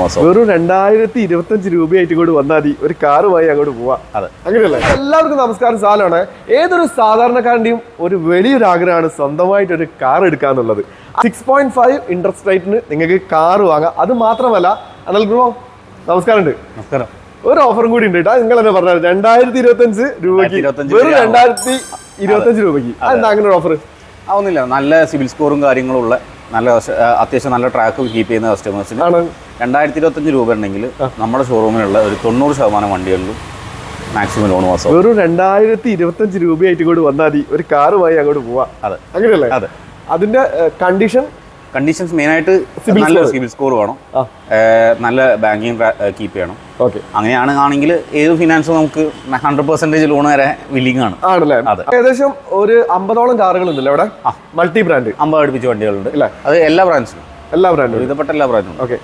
മാസം. വെറും രണ്ടായിരത്തി ഇരുപത്തഞ്ച് രൂപയായിട്ട് കൂടി വന്നാൽ മതി. ഒരു കാറുമായി അങ്ങോട്ട് പോവാം. അതെ. അങ്ങനെയല്ലേ? എല്ലാവർക്കും നമസ്കാരം. സാലാണ്. ഏതൊരു സാധാരണക്കാരന്റെയും ഒരു വലിയൊരു ആഗ്രഹമാണ് സ്വന്തമായിട്ട് ഒരു കാർ എടുക്കുക എന്നുള്ളത്. സിക്സ് പോയിന്റ് ഫൈവ് ഇൻട്രസ്റ്റ് റേറ്റിന് നിങ്ങൾക്ക് കാർ വാങ്ങാം. അത് മാത്രമല്ല അനൽ ബ്രോ നമസ്കാരം ഉണ്ട് നമസ്കാരം. ഒരു ഓഫറും കൂടി ഉണ്ട് കേട്ടോ. നിങ്ങൾ തന്നെ പറഞ്ഞത് രണ്ടായിരത്തി ഇരുപത്തഞ്ച് രൂപയ്ക്ക്. 2025 വെറും. രണ്ടായിരത്തി ഇരുപത്തഞ്ച് രൂപയ്ക്ക്. അതെന്താ അങ്ങനെ ഒരു ഓഫർ ആവുന്നില്ല. നല്ല സിവിൽ സ്കോറും കാര്യങ്ങളും ഉള്ള നല്ല അത്യാവശ്യം നല്ല ട്രാക്ക് കീപ്പ് ചെയ്യുന്ന കസ്റ്റമേഴ്സിന് രണ്ടായിരത്തി ഇരുപത്തഞ്ച് രൂപ ഉണ്ടെങ്കിൽ നമ്മുടെ ഷോറൂമിലുള്ള ഒരു തൊണ്ണൂറ് ശതമാനം വണ്ടികളിലും മാക്സിമം ലോൺ മാസം ഒരു രണ്ടായിരത്തി ഇരുപത്തഞ്ച് രൂപയായിട്ട് കൂടി വന്നാൽ മതി. ഒരു കാറുമായി അങ്ങോട്ട് പോവാം. അതെ. അങ്ങനെയല്ലേ? അതെ. അതിന്റെ കണ്ടീഷൻ കണ്ടീഷൻസ് മെയിനായിട്ട് ആയിട്ട് നല്ല സിബിൽ സ്കോർ വേണം. നല്ല ബാങ്കിങ് കീപ്പ് ചെയ്യണം. ഓക്കെ. അങ്ങനെയാണ് ആണെങ്കിൽ ഏത് ഫിനാൻസും നമുക്ക് ഹൺഡ്രഡ് പെർസെന്റേജ് ലോൺ വരെ വില്ലിംഗ് ആണ്. ആണല്ലേ. ഏകദേശം ഒരു അമ്പതോളം കാറുകൾ ഉണ്ടല്ലോ അവിടെ? മൾട്ടി ബ്രാൻഡ് അമ്പത് അടുപ്പിച്ച് വണ്ടികളുണ്ട്. അത് എല്ലാ ബ്രാൻഡ്സിനും എല്ലാ ബ്രാൻഡും വിധപ്പെട്ട എല്ലാ ബ്രാൻഡും ഓക്കെ.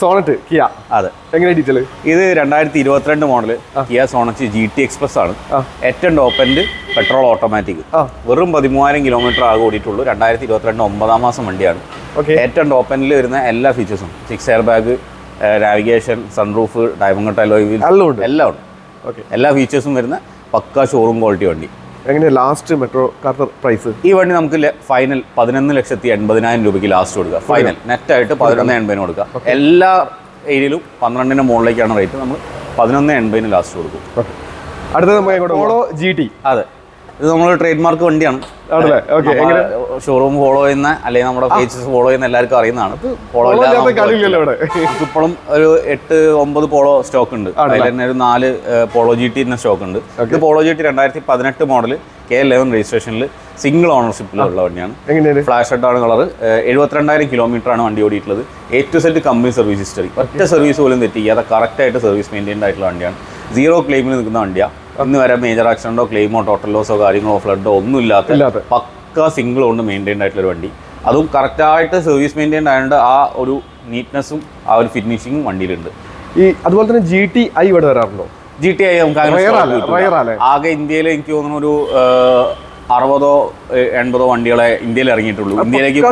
Sonet Kia. അതെ. എങ്ങനെ ഡീറ്റെയിൽ ഇത് രണ്ടായിരത്തി ഇരുപത്തിരണ്ട് model Kia Sonet G T express ആണ്. എറ്റ് ഏറ്റവും ടോപ്പ് എൻഡ് പെട്രോൾ ഓട്ടോമാറ്റിക് വെറും പതിമൂവായിരം കിലോമീറ്റർ ആകെ ഓടിയിട്ടുള്ളൂ. രണ്ടായിരത്തി ഇരുപത്തിരണ്ട് ഒമ്പതാം മാസം വണ്ടിയാണ്. ഏറ്റവും ടോപ്പ് എൻഡിൽ വരുന്ന എല്ലാ ഫീച്ചേഴ്സും six air bag navigation sunroof diamond alloy wheel എല്ലാം ഉണ്ട്. എല്ലാം ഉണ്ട്. ഓക്കെ. എല്ലാ ഫീച്ചേഴ്സും വരുന്ന പക്ക ഷോറൂം ക്വാളിറ്റി വണ്ടി. എങ്ങനെ ലാസ്റ്റ് മെട്രോ കാർട്ടർ പ്രൈസ് ഈ വണ്ടി നമുക്ക് ഫൈനൽ പതിനൊന്ന് ലക്ഷത്തി എൺപതിനായിരം രൂപയ്ക്ക് ലാസ്റ്റ് കൊടുക്കുക. ഫൈനൽ നെറ്റായിട്ട് പതിനൊന്ന് എൺപതിന് കൊടുക്കുക. എല്ലാ ഏരിയയിലും പന്ത്രണ്ടിന് മുകളിലേക്കാണ് റേറ്റ് നമ്മൾ പതിനൊന്ന് എൺപതിന് ലാസ്റ്റ് കൊടുക്കും. അടുത്തത് നമുക്ക് ജി ടി അതെ. ഇത് നമ്മൾ ട്രേഡ് മാർക്ക് വണ്ടിയാണ് ഷോറൂം ഫോളോ ചെയ്യുന്ന അല്ലെങ്കിൽ നമ്മുടെ പേജസ് ഫോളോ ചെയ്യുന്ന എല്ലാവർക്കും അറിയുന്നതാണ്. ഫോളോ ഇപ്പോഴും ഒരു എട്ട് ഒമ്പത് പോളോ സ്റ്റോക്ക് ഉണ്ട്. അതിൽ തന്നെ ഒരു നാല് പോളോ ജി ടി സ്റ്റോക്ക് ഉണ്ട്. ഇത് പോളോ ജി ടി രണ്ടായിരത്തി പതിനെട്ട് മോഡൽ കെ ലെവൻ രജിസ്ട്രേഷനിൽ സിംഗിൾ ഓണർഷിപ്പിലുള്ള വണ്ടിയാണ്. ഫ്ലാഷ് ഹെഡാണ് കളർ എഴുപത്തിരണ്ടായിരം കിലോമീറ്റർ ആണ് വണ്ടി ഓടിയിട്ടുള്ളത്. A to Z company service history ഒറ്റ സർവീസ് പോലും തെറ്റിക്കാതെ കറക്റ്റായിട്ട് സർവീസ് മെയിന്റൈൻഡ് ആയിട്ടുള്ള വണ്ടിയാണ്. സീറോ ക്ലെയിമിൽ നിൽക്കുന്ന വണ്ടിയാണ് ഇന്ന് വരെ മേജർ ആക്സിഡന്റോ ക്ലെയിമോ ടോട്ടൽ ലോസോ കാര്യങ്ങളോ ഫ്ലഡോ ഒന്നും ഇല്ലാത്ത ഇല്ലാത്ത. പക്ക സിംഗിൾ കൊണ്ട് മെയിന്റൈൻഡ് ആയിട്ടുള്ള വണ്ടി. അതും കറക്റ്റായിട്ട് സർവീസ് മെയിന്റൈൻഡ് ആയതുകൊണ്ട് ആ ഒരു നീറ്റ്നെസ്സും ആ ഒരു ഫിനിഷിങ്ങും വണ്ടിയിലുണ്ട്. ഈ അതുപോലെ തന്നെ ജി ടി ഐ ഇവിടെ വരാറുണ്ടോ? ജി ടി ഐ നമുക്ക്? ആകെ ഇന്ത്യയിൽ എനിക്ക് തോന്നുന്നു ഒരു അറുപതോ എൺപതോ വണ്ടികളെ ഇന്ത്യയിൽ ഇറങ്ങിയിട്ടുള്ളൂ. ഇന്ത്യയിലേക്ക്.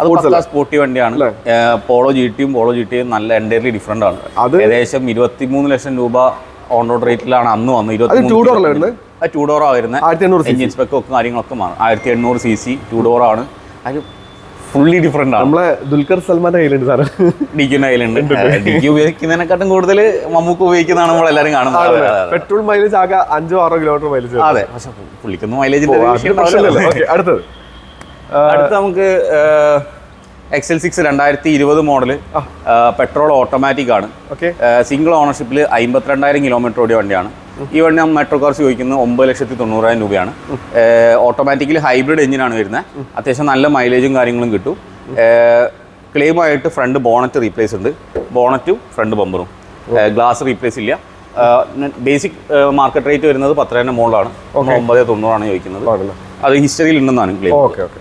അത് സ്പോർട്ടി വണ്ടിയാണ്. പോളോ ജി ടിയും പോളോ ജി ടിയും നല്ല എന്റയർലി ഡിഫറെന്റ് ആണ്. ഏകദേശം ഇരുപത്തി മൂന്ന് ലക്ഷം രൂപ ഓൺ റോഡ് റേറ്റിലാണ് അന്ന് വന്നത്. ഇരുപത്തി ടൂ ഡോർ? അത് ടൂ ഡോറാണ് വരുന്നത് ആയിരത്തി എണ്ണൂറ് എഞ്ചിൻ സ്പെക്കും കാര്യങ്ങളൊക്കെ മാറും. ആയിരത്തി എണ്ണൂറ് സി സി ടൂ ഡോറാണ് അത് ഫുള്ളി ഡിഫറെന്റ് ആണ്. നമ്മളെ ദുൽഖർ സൽമാന്റെ കയ്യിലുണ്ട് സാറ്. ഡിക്കുന്ന കയ്യിലുണ്ട്. ഡിക്കി ഉപയോഗിക്കുന്നതിനെക്കാട്ടും കൂടുതൽ മമ്മൂക്ക് ഉപയോഗിക്കുന്നതാണ് നമ്മൾ എല്ലാവരും കാണുന്നത്. പെട്രോൾ മൈലേജ് ആകെ അഞ്ചോ ആറോ കിലോമീറ്റർ മൈലേജ് അതെ. പക്ഷെ പുള്ളിക്കൊന്നും മൈലേജ് അടുത്തത്. അടുത്ത് നമുക്ക് എക്സൽ സിക്സ് രണ്ടായിരത്തി ഇരുപത് മോഡൽ പെട്രോൾ ഓട്ടോമാറ്റിക് ആണ്. സിംഗിൾ ഓണർഷിപ്പിൽ അമ്പത്തിരണ്ടായിരം കിലോമീറ്റർ ഓടിയ വണ്ടിയാണ്. ഈ വണ്ടി നമ്മൾ മെട്രോ കാർസ് ചോദിക്കുന്നത് ഒമ്പത് ലക്ഷത്തി തൊണ്ണൂറായിരം രൂപയാണ് ഓട്ടോമാറ്റിക്കലി ഹൈബ്രിഡ് എഞ്ചിനാണ് വരുന്നത് അത്യാവശ്യം നല്ല മൈലേജും കാര്യങ്ങളും കിട്ടും. ക്ലെയിമായിട്ട് ഫ്രണ്ട് ബോണറ്റ് റീപ്ലേസ് ഉണ്ട്. ബോണറ്റും ഫ്രണ്ട് ബമ്പറും ഗ്ലാസ് റീപ്ലേസ് ഇല്ല. ബേസിക് മാർക്കറ്റ് റേറ്റ് വരുന്നത് പത്തരേന്റെ മുകളിലാണ്. ഒമ്പത് തൊണ്ണൂറാണ് ചോദിക്കുന്നത്. അത് ഹിസ്റ്ററിയിൽ ഉണ്ടെന്നാണ് ക്ലെയിം ഓക്കെ ഓക്കെ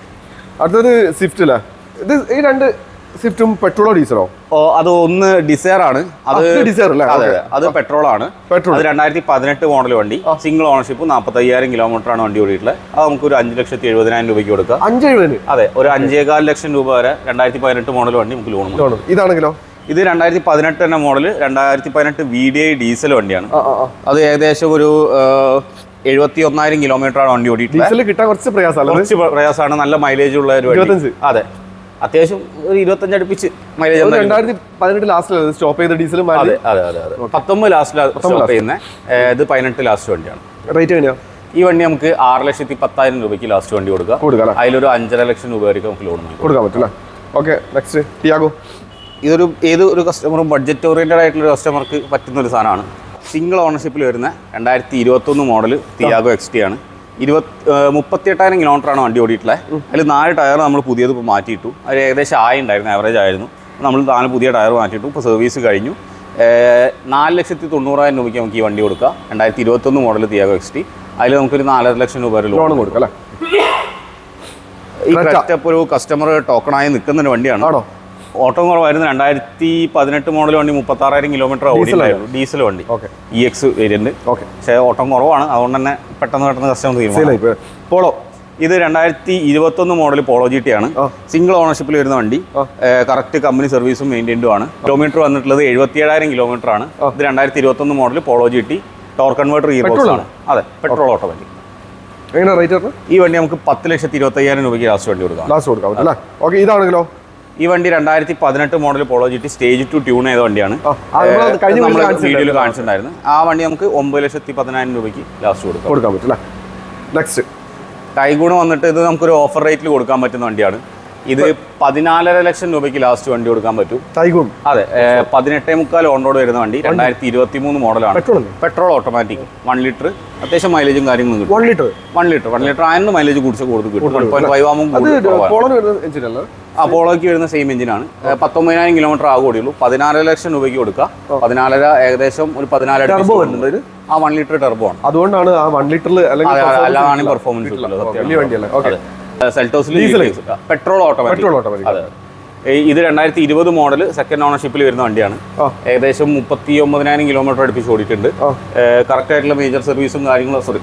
അടുത്തത് സ്വിഫ്റ്റ് അല്ലേ ഇത് ഈ രണ്ട് സ്വിഫ്റ്റും പെട്രോളോ ഡീസലോ ഓ? അത് ഒന്ന് ഡിസയർ ആണ്. അത് ഡിസയർ അല്ലേ? അതെ അതെ. പെട്രോൾ ആണ്. പെട്രോൾ അത് രണ്ടായിരത്തി പതിനെട്ട് മോഡൽ വണ്ടി സിംഗിൾ ഓണർഷിപ്പ് നാൽപ്പത്തയ്യായിരം കിലോമീറ്റർ ആണ് വണ്ടി ഓടിയിട്ടുള്ളത് അത് നമുക്ക് ഒരു അഞ്ച് ലക്ഷത്തി എഴുപതിനായിരം രൂപയ്ക്ക് കൊടുക്കാം അഞ്ച് എഴുപതിന് അതെ ഒരു അഞ്ചേകാൽ ലക്ഷം രൂപ വരെ രണ്ടായിരത്തി പതിനെട്ട് മോഡൽ വണ്ടി നമുക്ക് ലോൺ ഇതാണ്. ഇതാണെങ്കിലോ? ഇത് രണ്ടായിരത്തി പതിനെട്ട് തന്നെ മോഡൽ രണ്ടായിരത്തി പതിനെട്ട് വി ഡി ഐ ഡീസൽ വണ്ടിയാണ് അത് ഏകദേശം ഒരു എഴുപത്തി ഒന്നായിരം കിലോമീറ്റർ ആണ് വണ്ടി ഓടിയിട്ടുള്ളത് കിട്ടാൻ കുറച്ച് പ്രയാസമാണ് കുറച്ച് പ്രയാസമാണ്. നല്ല മൈലേജ് ഉള്ള ഒരു വണ്ടി. അതെ. അത്യാവശ്യം ഒരു ഇരുപത്തഞ്ച് അടുപ്പിച്ച് മൈലേജ് രണ്ടായിരത്തി പതിനെട്ട് ലാസ്റ്റിലാണ് സ്റ്റോപ്പ് ചെയ്ത ഡീസൽ അതെ അതെ അതെ അതെ. പത്തൊമ്പത് ലാസ്റ്റിലാണ് സ്റ്റോപ്പ് ചെയ്യുന്നത് ഇത് പതിനെട്ട് ലാസ്റ്റ് വണ്ടിയാണ്. റേറ്റ് എങ്ങനെയാണ് ഈ വണ്ടി നമുക്ക് ആറ് ലക്ഷത്തി പത്തായിരം രൂപയ്ക്ക് ലാസ്റ്റ് വണ്ടി കൊടുക്കാം. കൊടുക്കാം അല്ലേ? അതിലൊരു അഞ്ചര ലക്ഷം രൂപ വരെ നമുക്ക് ലോൺ കൊടുക്കാൻ പറ്റില്ല. Okay next Tiago. ഇതൊരു ഏത് ഒരു കസ്റ്റമറും ബഡ്ജറ്റ് ഓറിയന്റഡ് ആയിട്ടുള്ള ഒരു കസ്റ്റമർക്ക് പറ്റുന്ന ഒരു സാധനമാണ്. സിംഗിൾ ഓണർഷിപ്പിൽ വരുന്ന രണ്ടായിരത്തി ഇരുപത്തൊന്ന് മോഡൽ തിയാഗോ എക്സ് ടി ആണ്. ഇരുപത്തി മുപ്പത്തിയെട്ടായിരം കിലോമീറ്റർ ആണ് വണ്ടി ഓടിയിട്ടുള്ളത് അതിൽ നാല് ടയർ നമ്മൾ പുതിയത് ഇപ്പോൾ മാറ്റിയിട്ടു. അത് ഏകദേശം ആയി ഉണ്ടായിരുന്നു ആവറേജ് ആയിരുന്നു. നമ്മൾ നാല് പുതിയ ടയർ മാറ്റിയിട്ടു ഇപ്പോൾ സർവീസ് കഴിഞ്ഞു. നാല് ലക്ഷത്തി തൊണ്ണൂറായിരം രൂപയ്ക്ക് നമുക്ക് ഈ വണ്ടി കൊടുക്കാം. രണ്ടായിരത്തി ഇരുപത്തൊന്ന് മോഡൽ തിയാഗോ എക്സ് ടി അതിൽ നമുക്കൊരു നാലര ലക്ഷം രൂപ ലോൺ കൊടുക്കാം അല്ലേ? ഈ Creta. ക്രെറ്റ ഒരു കസ്റ്റമർ ടോക്കണായി നിൽക്കുന്ന ഒരു വണ്ടിയാണ്. ഓട്ടം കുറവായിരുന്നു. രണ്ടായിരത്തി പതിനെട്ട് മോഡൽ വണ്ടി മുപ്പത്താറായിരം കിലോമീറ്റർ ഓടിയിട്ടുണ്ടായിരുന്നു. ഡീസൽ വണ്ടി. Okay E X variant okay പക്ഷേ ഓട്ടം കുറവാണ്. അതുകൊണ്ട് തന്നെ പെട്ടെന്ന് പെട്ടെന്ന് കസ്റ്റമർ തീരുമാനം. പോളോ ഇത് രണ്ടായിരത്തി ഇരുപത്തൊന്ന് മോഡൽ പോളോ ജി ടി ആണ് സിംഗിൾ ഓണർഷിപ്പിൽ വരുന്ന വണ്ടി. കറക്റ്റ് കമ്പനി സർവീസും മെയിന്റൈൻഡും ആണ്. കിലോമീറ്റർ വന്നിട്ടുള്ളത് എഴുപത്തി ഏഴായിരം കിലോമീറ്റർ ആണ് ഇത് രണ്ടായിരത്തി ഇരുപത്തൊന്ന് model Polo G T torque converter ഈ Petrol ആണ്. അതെ പെട്രോൾ ഓട്ടോമാറ്റിക് എങ്ങനെ റേറ്റ് ഈ വണ്ടി നമുക്ക് പത്ത് ലക്ഷത്തി ഇരുപത്തി അയ്യായിരം രൂപയ്ക്ക് ലാസ്റ്റ് വണ്ടി കൊടുക്കാം. ലാസ്റ്റ് കൊടുക്കാം. അല്ലേ? ഓക്കെ ഇതാണെങ്കിലോ? ഈ വണ്ടി രണ്ടായിരത്തി പതിനെട്ട് model Polo G T stage two tune ചെയ്ത വണ്ടിയാണ്. നമ്മൾ വീഡിയോയിൽ കാണിച്ചിട്ടുണ്ടായിരുന്നു. ആ വണ്ടി നമുക്ക് ഒമ്പത് ലക്ഷത്തി പതിനായിരം രൂപയ്ക്ക് ലാസ്റ്റ് കൊടുക്കാം. കൊടുക്കാൻ പറ്റില്ല നെക്സ്റ്റ് ടൈഗൂണ് വന്നിട്ട് ഇത് നമുക്കൊരു ഓഫർ റേറ്റിൽ കൊടുക്കാൻ പറ്റുന്ന വണ്ടിയാണ്. ഇത് പതിനാലര ലക്ഷം രൂപയ്ക്ക് ലാസ്റ്റ് വണ്ടി കൊടുക്കാൻ പറ്റും. ടൈഗൂൺ? അതെ പതിനെട്ടേ മുക്കാൽ ഓൺ റോഡ് വരുന്ന വണ്ടി. രണ്ടായിരത്തി ഇരുപത്തി മൂന്ന് മോഡലാണ് petrol petrol automatic one litre അത്യാവശ്യം മൈലേജും കാര്യങ്ങളും കിട്ടും. One litre one litre one litre ആയിരുന്നു മൈലേജ് കുടിച്ച് കൂടുതൽ കിട്ടും. വൺ പോയിന്റ് ഫൈവ് ആകുമ്പോൾ അപ്പോളോയ്ക്ക് വരുന്ന സെയിം എഞ്ചിനാണ് പത്തൊമ്പതിനായിരം കിലോമീറ്റർ ആകുകയുള്ളൂ പതിനാല് ലക്ഷം രൂപയ്ക്ക് കൊടുക്കുക. പതിനാലര ഏകദേശം ഒരു പതിനാല് ടർബോ വരുന്നുണ്ട് ആ വൺ ലിറ്റർ ടെർബോ ആണ്. അതുകൊണ്ടാണ് ആ വൺ ലിറ്ററിൽ അല്ലാതാണ് പെർഫോമൻസ് വലിയ വണ്ടിയല്ലേ? സെൽറ്റോസിൽ. പെട്രോൾ ഓട്ടോമാറ്റിക് പെട്രോൾ ഓട്ടോമാറ്റിക് അതെ ഇത് രണ്ടായിരത്തി ഇരുപത് മോഡൽ സെക്കൻഡ് ഓണർഷിപ്പിൽ വരുന്ന വണ്ടിയാണ്. ഏകദേശം മുപ്പത്തി ഒമ്പതിനായിരം കിലോമീറ്റർ അടുപ്പിച്ച് ഓടിയിട്ടുണ്ട്. കറക്റ്റ് ആയിട്ടുള്ള മേജർ സർവീസും കാര്യങ്ങളും സോറി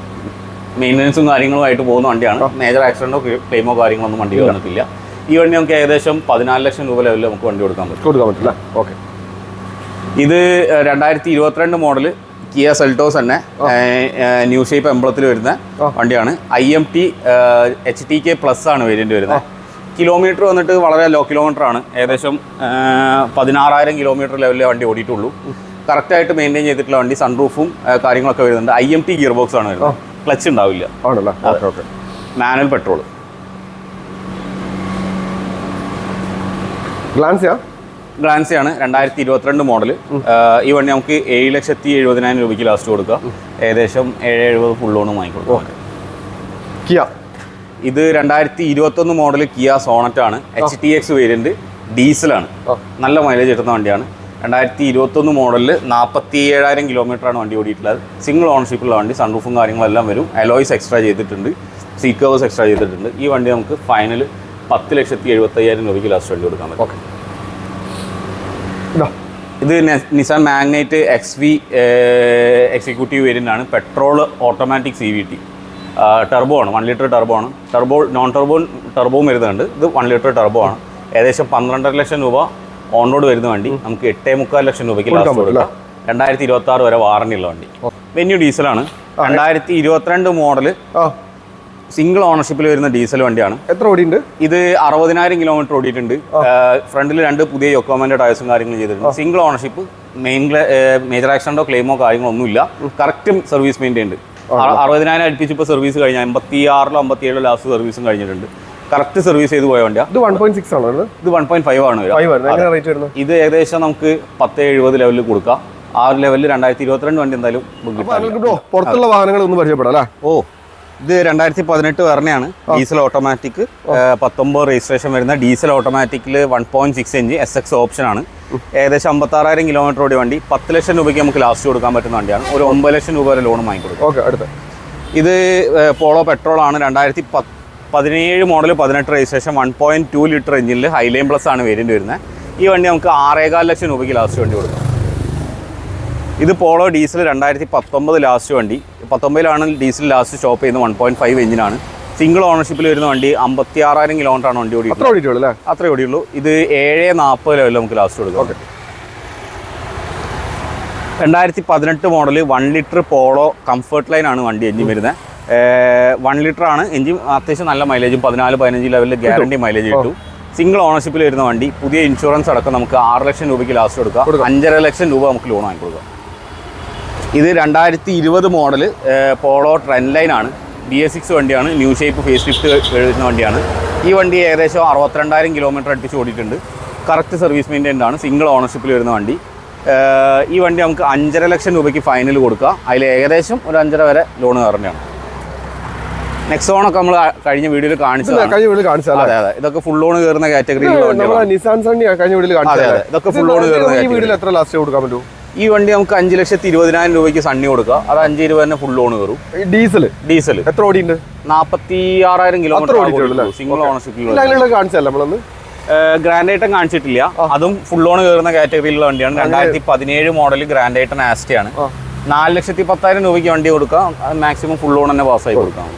മെയിന്റനൻസും കാര്യങ്ങളുമായിട്ട് പോകുന്ന വണ്ടിയാണ്. മേജർ ആക്സിഡന്റോ ക്ലെയിമോ കാര്യങ്ങളൊന്നും വണ്ടിയിൽ വന്നിട്ടില്ല. ഈ വണ്ടി നമുക്ക് ഏകദേശം പതിനാല് ലക്ഷം രൂപ ലെവലിൽ നമുക്ക് വണ്ടി കൊടുക്കാൻ പറ്റും. കൊടുക്കാൻ പറ്റില്ല. ഓക്കെ. ഇത് രണ്ടായിരത്തി ഇരുപത്തിരണ്ട് മോഡൽ കിയ സെൽറ്റോസ് തന്നെ ന്യൂ ഷേപ്പ് എംബ്ലത്തിൽ വരുന്ന വണ്ടിയാണ്. I M T H T K plus ആണ് വേരിയന്റ് വരുന്നത്. കിലോമീറ്റർ വന്നിട്ട് വളരെ ലോ കിലോമീറ്റർ ആണ്. ഏകദേശം പതിനാറായിരം കിലോമീറ്റർ ലെവലിലെ വണ്ടി ഓടിയിട്ടുള്ളൂ. കറക്റ്റായിട്ട് മെയിന്റെയിൻ ചെയ്തിട്ടുള്ള വണ്ടി സൺറൂഫും കാര്യങ്ങളൊക്കെ വരുന്നുണ്ട്. I M T gear box ആണ് വരുന്നത്. ക്ലച്ച് ഉണ്ടാവില്ല. മാനുവൽ പെട്രോൾ ഗ്ലാൻസ് ചെയ്യാം ഗ്ലാൻസിയാണ് രണ്ടായിരത്തി ഇരുപത്തിരണ്ട് മോഡൽ ഈ വണ്ടി നമുക്ക് ഏഴ് ലക്ഷത്തി എഴുപതിനായിരം രൂപയ്ക്ക് ലാസ്റ്റ് കൊടുക്കുക ഏകദേശം ഏഴ് എഴുപത് ഫുൾ ലോണും വാങ്ങിക്കൊടുക്കുക കിയ ഇത് രണ്ടായിരത്തി ഇരുപത്തൊന്ന് മോഡൽ കിയ സോണറ്റ് ആണ് എച്ച് ടി എക്സ് വേരിയന്റ് ഡീസലാണ്. നല്ല മൈലേജ് കിട്ടുന്ന വണ്ടിയാണ്. രണ്ടായിരത്തി ഇരുപത്തൊന്ന് മോഡലിൽ നാൽപ്പത്തി ഏഴായിരം കിലോമീറ്റർ ആണ് വണ്ടി ഓടിയിട്ടുള്ളത്. സിംഗിൾ ഓണർഷിപ്പുള്ള വണ്ടി സൺറൂഫും കാര്യങ്ങളെല്ലാം വരും. അലോയ്സ് എക്സ്ട്രാ ചെയ്തിട്ടുണ്ട്. സീറ്റ് കവേഴ്സ് എക്സ്ട്രാ ചെയ്തിട്ടുണ്ട്. ഈ വണ്ടി നമുക്ക് ഫൈനൽ പത്ത് ലക്ഷത്തി എഴുപത്തയ്യായിരം രൂപയ്ക്ക് ലാസ്റ്റ് വണ്ടി കൊടുക്കാൻ പറ്റും. ഓക്കെ. ഇത്. Nissan Magnite X V executive variant ആണ്. Petrol automatic C V T turbo ആണ്. വൺ ലിറ്റർ ടെർബോ ആണ്. ടെർബോ നോൺ ടെർബോ ടെർബോവും വരുന്നുണ്ട്. ഇത് വൺ ലിറ്റർ ടെർബോ ആണ്. ഏകദേശം പന്ത്രണ്ടര ലക്ഷം രൂപ ഓൺ റോഡ് വരുന്ന വണ്ടി. നമുക്ക് എട്ടേ മുക്കാൽ ലക്ഷം രൂപയ്ക്ക് ലാസ്റ്റ് കൊടുക്കാം. രണ്ടായിരത്തി ഇരുപത്തി ആറ് വരെ വാറണ്ടി ഉള്ള വണ്ടി. വെന്യൂ ഡീസലാണ് രണ്ടായിരത്തി ഇരുപത്തിരണ്ട് മോഡൽ സിംഗിൾ ഓണർഷിപ്പിൽ വരുന്ന ഡീസൽ വണ്ടിയാണ്. എത്ര ഓടിയുണ്ട് ഇത് അറുപതിനായിരം കിലോമീറ്റർ ഓടിയിട്ടുണ്ട്. ഫ്രണ്ടിൽ രണ്ട് പുതിയ യൊക്കോമന്റെ ടയർസും കാര്യങ്ങളും ചെയ്തിട്ടുണ്ട്. സിംഗിൾ ഓണർഷിപ്പ് മെയിൻ മേജർ ആക്സിഡന്റോ ക്ലെയിമോ കാര്യങ്ങളോ ഒന്നുമില്ല കറക്റ്റ് സർവീസ് മെയിന്റെ ഉണ്ട്. അറുപതിനായിരം അടുപ്പിച്ച് ഇപ്പോൾ സർവീസ് കഴിഞ്ഞ അമ്പത്തി ആറിലോ അമ്പത്തി ഏഴിലോ ലാസ്റ്റ് സർവീസും കഴിഞ്ഞിട്ടുണ്ട്. കറക്റ്റ് സർവീസ് ചെയ്ത് പോയ വണ്ടിയാണ് ഇത് വൺ പോയിന്റ് സിക്സ് ആണോ ഇത്? വൺ പോയിന്റ് ഫൈവ് ആണ് ഇത് ഏകദേശം നമുക്ക് പത്ത് എഴുപത് ലെവലിൽ കൊടുക്കാം. ആ ഒരു ലെവലിൽ രണ്ടായിരത്തി ഇരുപത്തിരണ്ട് വണ്ടി എന്തായാലും പുറത്തുള്ള വാഹനങ്ങൾ ഒന്ന് പരിചയപ്പെടാം അല്ലേ? ഓ. ഇത് രണ്ടായിരത്തി പതിനെട്ട് വരണയാണ് ഡീസൽ ഓട്ടോമാറ്റിക് പത്തൊമ്പത് രജിസ്ട്രേഷൻ വരുന്ന diesel ഓട്ടോമാറ്റിക്കിൽ one point six inch S X option ആണ്. ഏകദേശം അമ്പത്താറായിരം കിലോമീറ്റർ ഓടി വണ്ടി പത്ത് ലക്ഷം രൂപയ്ക്ക് നമുക്ക് ലാസ്റ്റ് കൊടുക്കാൻ പറ്റുന്ന വണ്ടിയാണ്. ഒരു ഒമ്പത് ലക്ഷം രൂപ വരെ ലോൺ വാങ്ങിക്കൊടുക്കും ഓക്കെ അടുത്ത. ഇത് പോളോ പെട്രോൾ ആണ്. രണ്ടായിരത്തി പതിനേഴ് മോഡൽ പതിനെട്ട് registration one point two litre എഞ്ചിനിൽ ഹൈലൈൻ പ്ലസ് ആണ് വേരിയന്റ് വരുന്നത്. ഈ വണ്ടി നമുക്ക് ആറേകാൽ ലക്ഷം രൂപയ്ക്ക് ലാസ്റ്റ് വണ്ടി കൊടുക്കാം. ഇത് പോളോ ഡീസൽ രണ്ടായിരത്തി പത്തൊമ്പത് ലാസ്റ്റ് വണ്ടി. പത്തൊമ്പതിലാണ് ഡീസൽ ലാസ്റ്റ് സ്റ്റോപ്പ് ചെയ്യുന്നത് വൺ പോയിന്റ് ഫൈവ് എഞ്ചിനാണ്. സിംഗിൾ ഓണർഷിപ്പിൽ വരുന്ന വണ്ടി അമ്പത്തി ആറായിരം കിലോമീറ്റർ ആണ് വണ്ടി ഓടിയിട്ടുള്ളൂ അല്ലേ? അത്രേ ഓടിയുള്ളൂ ഇത് ഏഴ് നാൽപ്പത് ലെവലിൽ നമുക്ക് ലാസ്റ്റ് കൊടുക്കാം. ഓക്കെ. രണ്ടായിരത്തി പതിനെട്ട് model one litre Polo comfort line ആണ് വണ്ടി എഞ്ചിൻ വരുന്നത് വൺ ലിറ്റർ ആണ്. എഞ്ചിൻ അത്യാവശ്യം നല്ല മൈലേജും പതിനാല് പതിനഞ്ച് ലെവലിൽ ഗ്യാരണ്ടി മൈലേജ് കിട്ടും. സിംഗിൾ ഓണർഷിപ്പിൽ വരുന്ന വണ്ടി പുതിയ ഇൻഷുറൻസ് അടക്കം നമുക്ക് ആറ് ലക്ഷം രൂപയ്ക്ക് ലാസ്റ്റ് കൊടുക്കാം. കൊടുക്കാം. അഞ്ചര ലക്ഷം രൂപ നമുക്ക് ലോൺ വാങ്ങി കൊടുക്കാം ഇത് രണ്ടായിരത്തി ഇരുപത് മോഡൽ പോളോ ട്രെൻഡ് ലൈൻ ആണ്. ബി എസ് സിക്സ് വണ്ടിയാണ് ന്യൂ ഷേപ്പ് ഫേസ് ലിഫ്റ്റ് എഴുതുന്ന വണ്ടിയാണ്. ഈ വണ്ടി ഏകദേശം അറുപത്തിരണ്ടായിരം കിലോമീറ്റർ അടിച്ച് ഓടിയിട്ടുണ്ട്. കറക്റ്റ് സർവീസ് മെയിന്റെന്റ് ആണ് സിംഗിൾ ഓണർഷിപ്പിൽ വരുന്ന വണ്ടി. ഈ വണ്ടി നമുക്ക് അഞ്ചര ലക്ഷം രൂപയ്ക്ക് ഫൈനൽ കൊടുക്കുക അതിൽ ഏകദേശം ഒരു അഞ്ചര വരെ ലോൺ കയറുന്നതാണ്. നെക്സോണൊക്കെ നമ്മൾ കഴിഞ്ഞ വീഡിയോയിൽ കാണിച്ചതാണ്. കഴിഞ്ഞ വീട്ടിൽ കാണിച്ചത് അതെ അതെ. ഇതൊക്കെ ഫുൾ ലോൺ കയറുന്ന കാറ്റഗറിയിലുള്ള വണ്ടി വണ്ടികളാണ്. നിസാൻ സണ്ണി കഴിഞ്ഞ വീട്ടിൽ അതെ, അതെ. ഇതൊക്കെ ഫുൾ ലോൺ കയറുന്ന ഈ വീട്ടിൽ എത്ര ലാസ്റ്റ് കൊടുക്കാൻ പറ്റൂ? ഈ വണ്ടി നമുക്ക് അഞ്ച് ലക്ഷത്തി ഇരുപതിനായിരം രൂപയ്ക്ക് സണ്ണി കൊടുക്കുക അത് അഞ്ച് ഇരുപത് തന്നെ ഫുൾ ലോൺ കയറും. ഡീസൽ ഡീസൽ എത്ര ഓടിയുണ്ട് നാൽപ്പത്തി ആറായിരം കിലോമീറ്റർ സിംഗിൾ ഓണർഷിപ്പിൽ കാണിച്ചല്ല നമ്മളൊന്ന്. ഗ്രാൻഡ് ഐറ്റം കാണിച്ചിട്ടില്ല. അതും ഫുൾ ഓൺ കയറുന്ന കാറ്റഗറിയിലുള്ള വണ്ടിയാണ്. രണ്ടായിരത്തി പതിനേഴ് മോഡൽ ഗ്രാൻഡ് ഐറ്റം ആസ്റ്റയാണ്. നാല് ലക്ഷത്തി പത്തായിരം രൂപയ്ക്ക് വണ്ടി കൊടുക്കാം. മാക്സിമം ഫുൾ ഓൺ തന്നെ പാസ്സായി കൊടുക്കാം.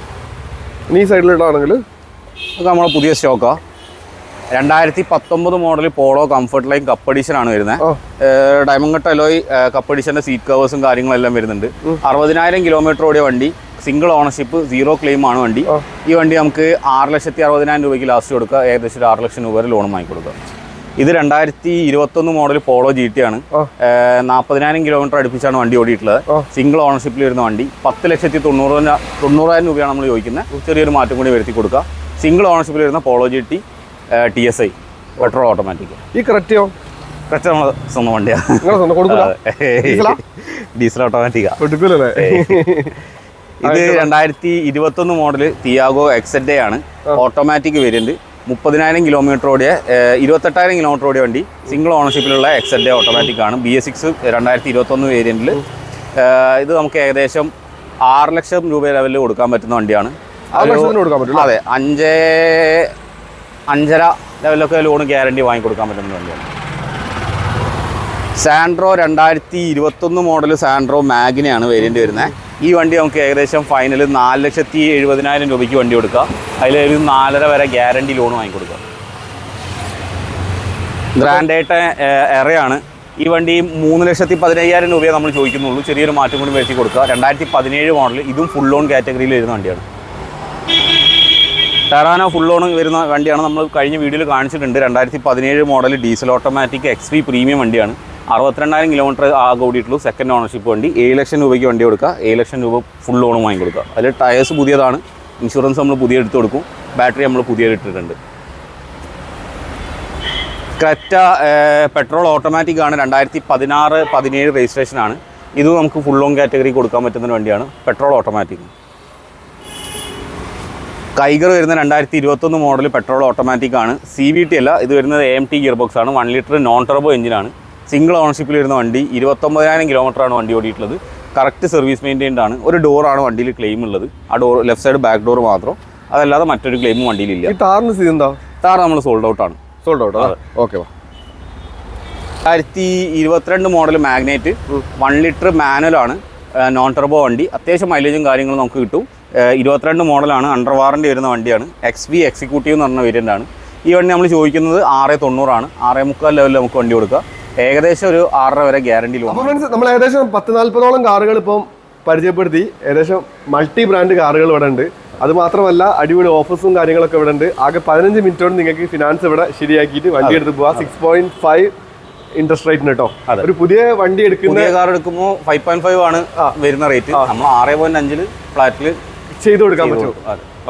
ഈ സൈഡിലിട്ടാണെങ്കിൽ ഇത് നമ്മളെ പുതിയ സ്റ്റോക്കാണ് രണ്ടായിരത്തി പത്തൊമ്പത് model Polo comfort line cup edition ആണ് വരുന്നത്. ഡയമണ്ട് കട്ട് അലോയ് കപ്പ് എഡിഷന്റെ സീറ്റ് കവേഴ്സും കാര്യങ്ങളെല്ലാം വരുന്നുണ്ട്. അറുപതിനായിരം കിലോമീറ്റർ ഓടിയ വണ്ടി സിംഗിൾ ഓണർഷിപ്പ് സീറോ ക്ലെയിം ആണ് വണ്ടി. ഈ വണ്ടി നമുക്ക് ആറ് ലക്ഷത്തി അറുപതിനായിരം രൂപയ്ക്ക് ലാസ്റ്റ് കൊടുക്കുക. ഏകദേശം ഒരു ആറ് ലക്ഷം രൂപ വരെ ലോൺ വാങ്ങി കൊടുക്കുക. ഇത് രണ്ടായിരത്തി ഇരുപത്തൊന്ന് മോഡൽ പോളോ ജി ടി ആണ്. നാൽപ്പതിനായിരം കിലോമീറ്റർ അടുപ്പിച്ചാണ് വണ്ടി ഓടിയിട്ടുള്ളത്. സിംഗിൾ ഓണർഷിപ്പിൽ വരുന്ന വണ്ടി. പത്ത് ലക്ഷത്തി തൊണ്ണൂറ് തൊണ്ണൂറായിരം രൂപയാണ് നമ്മൾ ചോദിക്കുന്നത്. ചെറിയൊരു മാറ്റം കൂടി വരുത്തി കൊടുക്കുക. സിംഗിൾ ഓണർഷിപ്പിൽ വരുന്ന Polo G T T S I petrol automatic. ഈ കറക്റ്റോ ക്രെറ്റ നമ്മളെ സ്വന്തം വണ്ടിയാണ് ഡീസൽ ഓട്ടോമാറ്റിക്കാ. ഇത് രണ്ടായിരത്തി ഇരുപത്തൊന്ന് മോഡൽ തിയാഗോ എക്സെഡ് ആണ്. Automatic variant. മുപ്പതിനായിരം കിലോമീറ്റർ ഓടിയ ഇരുപത്തെട്ടായിരം കിലോമീറ്റർ ഓടിയ വണ്ടി സിംഗിൾ ഓണർഷിപ്പിലുള്ള എക്സെഡ് ഓട്ടോമാറ്റിക് ആണ്. ബി എസ് സിക്സ് രണ്ടായിരത്തി ഇരുപത്തൊന്ന് വേരിയന്റിൽ ഇത് നമുക്ക് ഏകദേശം ആറ് ലക്ഷം രൂപ ലെവലിൽ കൊടുക്കാൻ പറ്റുന്ന വണ്ടിയാണ്. അതെ അഞ്ച് അഞ്ചര ലെവലൊക്കെ ലോൺ ഗ്യാരണ്ടി വാങ്ങി കൊടുക്കാൻ പറ്റുന്ന വണ്ടിയാണ്. സാൻഡ്രോ രണ്ടായിരത്തി ഇരുപത്തൊന്ന് മോഡൽ സാൻഡ്രോ മാഗിനെയാണ് വേരിയന്റ് വരുന്നത്. ഈ വണ്ടി നമുക്ക് ഏകദേശം ഫൈനൽ നാല് ലക്ഷത്തി എഴുപതിനായിരം രൂപയ്ക്ക് വണ്ടി കൊടുക്കാം. അതിലൊരു നാലര വരെ ഗ്യാരണ്ടി ലോൺ വാങ്ങി കൊടുക്കാം ഗ്രാൻഡായിട്ട് എറയാണ് ഈ വണ്ടി മൂന്ന് ലക്ഷത്തി പതിനയ്യായിരം രൂപയെ നമ്മൾ ചോദിക്കുന്നുള്ളൂ. ചെറിയൊരു മാറ്റം കൂടി വരുത്തി കൊടുക്കുക. രണ്ടായിരത്തി പതിനേഴ് മോഡൽ ഇതും ഫുൾ ലോൺ കാറ്റഗറിയിൽ വരുന്ന വണ്ടിയാണ്. ടെറാനോ ഫുൾ ഓൺ വരുന്ന വണ്ടിയാണ് നമ്മൾ കഴിഞ്ഞ വീഡിയോയിൽ കാണിച്ചിട്ടുണ്ട്. രണ്ടായിരത്തി പതിനേഴ് model diesel automatic X V premium വണ്ടിയാണ്. അറുപത്തിരണ്ടായിരം കിലോമീറ്റർ ആകെ ഓടിയിട്ടുള്ളൂ സെക്കൻഡ് ഓണർഷിപ്പ് വണ്ടി. ഏഴ് ലക്ഷം രൂപയ്ക്ക് വണ്ടി കൊടുക്കുക. ഏഴ് ലക്ഷം രൂപ ഫുൾ ഓണും വാങ്ങി കൊടുക്കുക. അതിൽ ടയേഴ്സ് പുതിയതാണ്. ഇൻഷുറൻസ് നമ്മൾ പുതിയ എടുത്ത് കൊടുക്കും. ബാറ്ററി നമ്മൾ പുതിയ ഇട്ടിട്ടുണ്ട്. ക്രെറ്റ പെട്രോൾ ഓട്ടോമാറ്റിക് ആണ്. രണ്ടായിരത്തി പതിനാറ് പതിനേഴ് രജിസ്ട്രേഷൻ ആണ്. ഇത് നമുക്ക് ഫുൾ ഓൺ കാറ്റഗറി കൊടുക്കാൻ പറ്റുന്ന വണ്ടിയാണ്. പെട്രോൾ ഓട്ടോമാറ്റിക് കൈഗർ വരുന്ന രണ്ടായിരത്തി ഇരുപത്തൊന്ന് മോഡൽ പെട്രോൾ ഓട്ടോമാറ്റിക് ആണ്. സി വി ടി അല്ല ഇത് വരുന്നത് എ ടി ഗിയർ ബോക്സ് ആണ്. വൺ ലിറ്റർ നോൺ ടർബോ എഞ്ചിനാണ് സിംഗിൾ ഓണർഷിപ്പിൽ വരുന്ന വണ്ടി ഇരുപത്തൊമ്പതിനായിരം കിലോമീറ്റർ ആണ് വണ്ടി ഓടിയിട്ടുള്ളത്. കറക്റ്റ് സർവീസ് മെയിന്റൈൻഡ് ആണ്. ഒരു ഡോറാണ് വണ്ടിയിൽ ക്ലെയിം ഉള്ളത്. ആ door left side back door മാത്രം. അതല്ലാതെ മറ്റൊരു ക്ലെയിമും വണ്ടിയിലില്ല ഈ താറിന് സ്ഥിതി എന്താ? ടാർ നമ്മൾ സോൾഡ് ഔട്ട് ആണ്. സോൾഡ് ഔട്ട് ഓക്കെ രണ്ടായിരത്തി ഇരുപത്തിരണ്ട് model Magnite one litre manual ആണ്. നോൺ ടെർബോ വണ്ടി. അത്യാവശ്യം മൈലേജും കാര്യങ്ങളും നമുക്ക് കിട്ടും. ഇരുപത്തിരണ്ട് മോഡലാണ് അണ്ടർ വാറന്റി വരുന്ന വണ്ടിയാണ്. എക്സ് വി എക്സിക്യൂട്ടീവ് എന്ന് പറഞ്ഞ വേരിയന്റ് ആണ്. ഈ വണ്ടി നമ്മൾ ചോദിക്കുന്നത് ആറ് തൊണ്ണൂറാണ്. ആറ് മുക്കാൽ ലെവലിൽ നമുക്ക് വണ്ടി കൊടുക്കുക ഏകദേശം ഒരു ആറര വരെ ഗ്യാരണ്ടി ലോൺ നമ്മൾ ഏകദേശം പത്ത് നാൽപ്പതോളം കാറുകൾ ഇപ്പം പരിചയപ്പെടുത്തി. ഏകദേശം മൾട്ടി ബ്രാൻഡ് കാറുകൾ ഇവിടെ ഉണ്ട്. അത് മാത്രമല്ല അടിപൊളി ഓഫീസും കാര്യങ്ങളൊക്കെ ഇവിടെ ഉണ്ട്. ആകെ പതിനഞ്ച് മിനിറ്റോട് കൊണ്ട് നിങ്ങൾക്ക് ഫിനാൻസ് ഇവിടെ ശരിയാക്കിയിട്ട് വണ്ടി എടുത്ത് പോവാ. സിക്സ് പോയിന്റ് ഫൈവ് ഇൻട്രസ്റ്റ് റേറ്റിന് കേട്ടോ. ഒരു പുതിയ വണ്ടി എടുക്കുന്ന കാർ എടുക്കുമ്പോൾ ഫൈവ് പോയിന്റ് ഫൈവ് ആണ് വരുന്ന റേറ്റ് നമ്മൾ ആറ് പോയിന്റ് അഞ്ചിൽ ഫ്ലാറ്റിൽ ചെയ്ത് കൊടുക്കാൻ പറ്റും.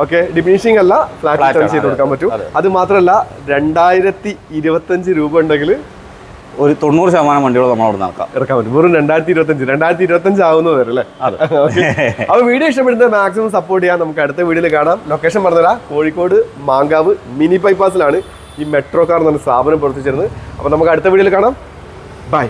ഓക്കെ ഡിമിനിഷിംഗ് അല്ല ഫ്ലാറ്റ് ടേൺ ചെയ്ത് കൊടുക്കാൻ പറ്റും. അതെ. മാത്രമല്ല രണ്ടായിരത്തി ഇരുപത്തഞ്ച് രൂപ ഉണ്ടെങ്കിൽ ഒരു തൊണ്ണൂറ് ശതമാനം വണ്ടികൾ നമ്മൾ അവിടെ നടക്കാം ഇറക്കാൻ പറ്റും. വെറും രണ്ടായിരത്തി ഇരുപത്തഞ്ച് രണ്ടായിരത്തി ഇരുപത്തഞ്ച് ആവുന്നത് വരെ അല്ലേ അപ്പോൾ വീഡിയോ ഇഷ്ടപ്പെടുന്ന മാക്സിമം സപ്പോർട്ട് ചെയ്യാൻ നമുക്ക് അടുത്ത വീഡിയോയിൽ കാണാം. ലൊക്കേഷൻ പറഞ്ഞുതരാം. കോഴിക്കോട് മാങ്കാവ് മിനി ബൈപ്പാസിലാണ് ഈ മെട്രോ കാർ എന്ന സ്ഥാപനം പ്രവർത്തിച്ചിരുന്നത്. അപ്പോൾ നമുക്ക് അടുത്ത വീഡിയോയിൽ കാണാം. ബൈ